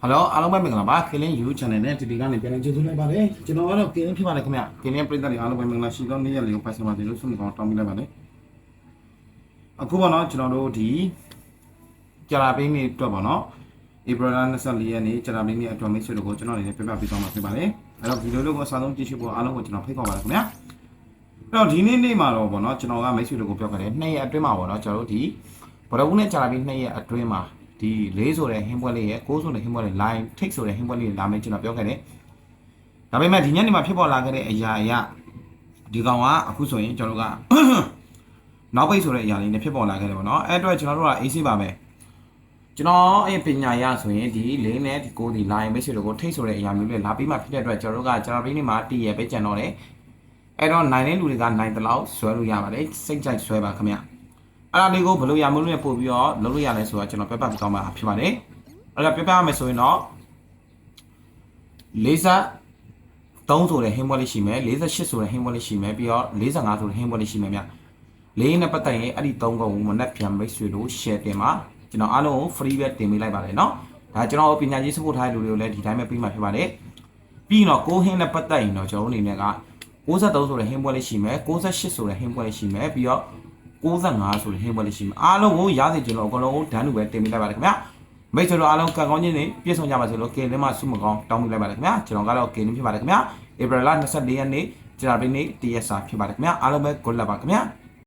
ဟယ်လိုအားလုံးပဲမင်္ဂလာပါကင်းလင်း YouTube channel နဲ့ဒီဒီကနေပြန်လည်ကြိုဆိုလိုက်ပါတယ်ကျွန်တော်ကတော့ကင်းလင်းဖြစ်ပါတယ်ခင်ဗျကင်းလင်းပရိသတ်တွေအားလုံးပဲမင်္ဂလာရှိသောနေ့ရက်လေးကိုပိုင်ဆိုင်ပါတယ်လို့ဆုမကောင်းတောင်းပေးလိုက်ပါတယ်အခုပေါ့နော်ကျွန်တော်တို့ဒီကြာလာပေးနေအတွက်ပေါ့နော်ဧပြီလ24ရက်နေ့ကြာလာပေးနေအတွက်မိတ်ဆွေတို့ကိုကျွန်တော်အနေနဲ့ပြပြပေးသွားမှာဖြစ်ပါတယ်အဲ့တော့ဗီဒီယိုလေးကိုအစားဆုံးကြည့်ရှုဖို့အားလုံးကိုကျွန်တော်ဖိတ်ခေါ်ပါတယ်ခင်ဗျအဲ့တော့ဒီနေ့နေ့မှာတော့ပေါ့နော်ကျွန်တော်ကမိတ်ဆွေတို့ကိုပြောခဲ့တယ်နှစ်ရက်အတွင်းမှာပေါ့နော်ကျွန်တော်တို့ဒီဘရဝုနဲ့ကြာလာပေးနှစ်ရက်အတွင်းမှာ ဒီလေးဆိုတဲ့ဟင်းပွဲလေးရဲ့ကိုးဆိုတဲ့ဟင်းပွဲလေး line ထိတ်ဆိုတဲ့ဟင်းပွဲလေးလာမယ်ကျွန်တော်ပြောခဲ့တယ်ဒါပေမဲ့ဒီညနေမှာဖြစ်ပေါ်လာခဲ့တဲ့အရာအရဒီကောင်ကအခုဆိုရင်ကျွန်တော်တို့ကနောက်ပိတ်ဆိုတဲ့အရာလေးနဲ့ဖြစ်ပေါ်လာခဲ့တယ်ပေါ့နော်အဲ့အတွက်ကျွန်တော်တို့ကအေးဆေးပါပဲကျွန်တော်အပညာရဆိုရင်ဒီလေးနဲ့ဒီကိုဒီ line မိတ်ဆွေတို့ကိုထိတ်ဆိုတဲ့အရာမျိုးလေးလာပြီးမှဖြစ်တဲ့အတွက်ကျွန်တော်တို့ကကျွန်တော်ပြီးနေမှာတည်ရပဲကြံတော့တယ်အဲ့တော့နိုင်တဲ့လူတွေကနိုင်တလောက်ဆွဲလို့ရပါတယ်စိတ်ကြိုက်ဆွဲပါခင်ဗျ အဲ့ဒါလေးကိုဘယ်လိုရမလို့နဲ့ပို့ပြီးတော့လုပ်လို့ရလဲဆိုတော့ကျွန်တော်ပြပြပြသွားမှာဖြစ်ပါတယ်အဲ့တော့ပြပြရမယ်ဆိုရင်တော့လေးစား3ဆိုတဲ့ဟင်းပွဲလေးရှိမယ်48ဆိုတဲ့ဟင်းပွဲလေးရှိမယ်ပြီးတော့45ဆိုတဲ့ဟင်းပွဲလေးရှိမယ်ဗျလေးနဲ့ပတ်သက်ရင်အဲ့ဒီ3ခုကိုမနက်ဖြန်မိတ်ဆွေတို့ share တင်ပါကျွန်တော်အားလုံးကို free ပဲတင်ပေးလိုက်ပါတယ်เนาะဒါကျွန်တော်ပညာရေး support ထားတဲ့လူတွေကိုလည်းဒီတိုင်းပဲပြီးမှဖြစ်ပါတယ်ပြီးတော့ကိုဟင်းနဲ့ပတ်သက်ရင်တော့ကျွန်တော်တို့အနေနဲ့က63ဆိုတဲ့ဟင်းပွဲလေးရှိမယ်68ဆိုတဲ့ဟင်းပွဲလေးရှိမယ်ပြီးတော့ 65ဆိုတဲ့ဟင်းပွဲလေးရှိမယ်အားလုံးကိုရစေကျွန်တော်အကုန်လုံးကိုဒန်းလူပဲတင်ပေးလိုက်ပါတယ်ခင်ဗျာမိတ်ဆွေတို့အားလုံးကံကောင်းခြင်းနဲ့ပြည့်စုံကြပါစေလို့ကင်လင်းမဆုမကောင်းတောင်းပေးလိုက်ပါတယ်ခင်ဗျာကျွန်တော်ကတော့ကင်လင်းဖြစ်ပါတယ်ခင်ဗျာဧပြီလ24ရက်နေ့ကျွန်တော်ဒီနေ့တရက်စာဖြစ်ပါတယ်ခင်ဗျာအားလုံးပဲ good luck ပါခင်ဗျာ